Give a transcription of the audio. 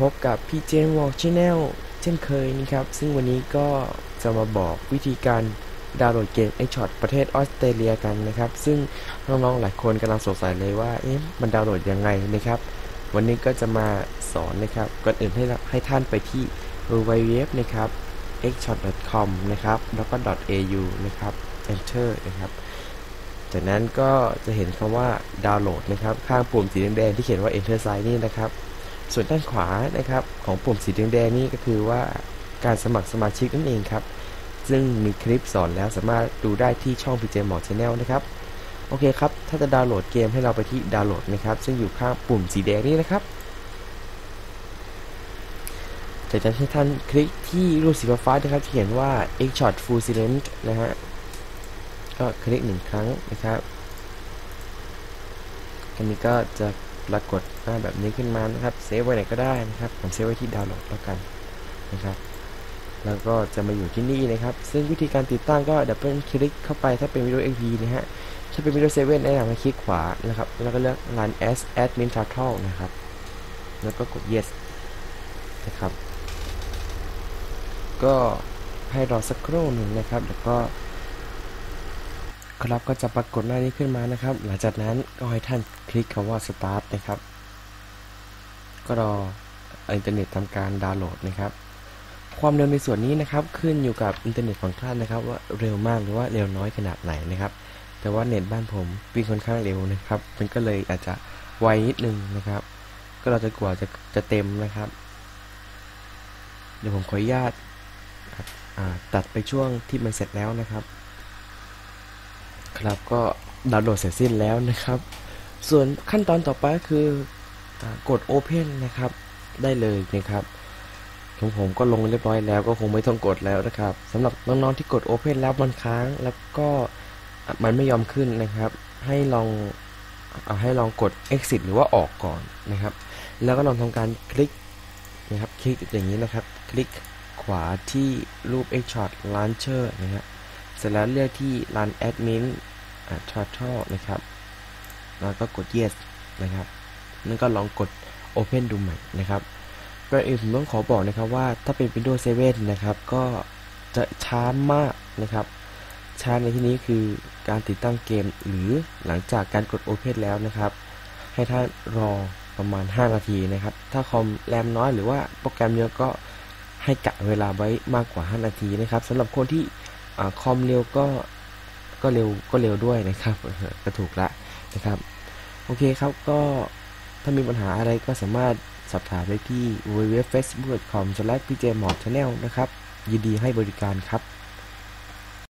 พบกับพี่เจมวอล์ชแนลเช่นเคยนะครับ ซึ่งวันนี้ก็จะมาบอกวิธีการดาวน์โหลดเกม x s h o t ประเทศออสเตรเลียกันนะครับ ซึ่งน้องๆหลายคนกำลังสงสัยเลยว่าเอ๊ะมันดาวน์โหลดยังไงนะครับ วันนี้ก็จะมาสอนนะครับ ก่อนอื่นให้ให้ท่านไปที่ www นะครับ xshot.com นะครับ แล้วก็ .au นะครับ enter นะครับจากนั้นก็จะเห็นคำว่าดาวน์โหลดนะครับ ข้างปุ่มสีแดงๆที่เขียนว่า enter sign นี่นะครับ ส่วนด้านขวานะครับของปุ่มสีแดงๆนี่ก็คือว่าการสมัครสมาชิกนั่นเองครับ ซึ่งมีคลิปสอนแล้วสามารถดูได้ที่ช่อง PJ m o d Channel นะครับโอเคครับ ถ้าจะดาวน์โหลดเกมให้เราไปที่ดาวน์โหลดนะครับ ซึ่งอยู่ข้างปุ่มสีแดงนี่นะครับจากนั้นให้ท่านคลิกที่รูปสีฟ้านะครับเขียนว่า X Shot Full Silent นะฮะ ก็คลิกหนึ่งครั้งนะครับ อันนี้ก็จะ ปรากฏหน้าแบบนี้ขึ้นมานะครับเซฟไว้ไหนก็ได้นะครับ ผมเซฟไว้ที่ดาวน์โหลดแล้วกันนะครับ แล้วก็จะมาอยู่ที่นี่นะครับ ซึ่งวิธีการติดตั้งก็ดับเบิลคลิกเข้าไปถ้าเป็น Windows XP นะฮะถ้าเป็น Windows 7แนะนำให้คลิกขวานะครับ แล้วก็เลือก Run as Admin Turtle นะครับ แล้วก็กด Yes นะครับ ก็ให้รอสักครู่หนึ่งนะครับ แล้วก็ ครับก็จะปรากฏหน้านี้ขึ้นมานะครับ หลังจากนั้นก็ให้ท่านคลิกคำว่า start นะครับ ก็รออินเทอร์เน็ตทำการดาวน์โหลดนะครับ ความเร็วในส่วนนี้นะครับขึ้นอยู่กับอินเทอร์เน็ตของท่านนะครับ ว่าเร็วมากหรือว่าเร็วน้อยขนาดไหนนะครับ แต่ว่าเน็ตบ้านผมวิ่งค่อนข้างเร็วนะครับ มันก็เลยอาจจะไวนิดนึงนะครับ ก็เราจะกว่าจะจะเต็มนะครับ เดี๋ยวผมขออนุญาตตัดไปช่วงที่มันเสร็จแล้วนะครับ ครับก็ดาวน์โหลดเสร็จสิ้นแล้วนะครับ ส่วนขั้นตอนต่อไปก็คือกด Open นะครับได้เลยนะครับของผมก็ลงเรียบร้อยแล้วก็คงไม่ต้องกดแล้วนะครับสำหรับน้องๆที่กด Open แล้วมันค้างแล้วก็มันไม่ยอมขึ้นนะครับ ให้ลองเอาให้ลองกด exit หรือว่าออกก่อนนะครับ แล้วก็ลองทำการคลิกนะครับ คลิกอย่างนี้นะครับ คลิกขวาที่รูป X Shot Launcher นะครับ เสร็จแล้วเลือกที่ Run Admin Turtle นะครับ แล้วก็กด Yes นะครับ นั่นก็ลองกด Open ดูใหม่นะครับก่อนอื่นผมต้องขอบอกนะครับว่าถ้าเป็น Windows 7 นะครับ ก็จะช้ามากนะครับ ช้าในที่นี้คือการติดตั้งเกมหรือหลังจากการกด Open แล้วนะครับ ให้ท่านรอประมาณ 5 นาทีนะครับ ถ้าคอมแรมน้อยหรือว่าโปรแกรมเยอะก็ให้กะเวลาไว้มากกว่า 5 นาทีนะครับสำหรับคนที่ คอมเร็วก็ก็เร็วก็เร็วด้วยนะครับก็ถูกละนะครับ โอเคครับก็ถ้ามีปัญหาอะไรก็สามารถสอบถามได้ที่ www.facebook.com/pjmodchannel นะครับ ยินดีให้บริการครับ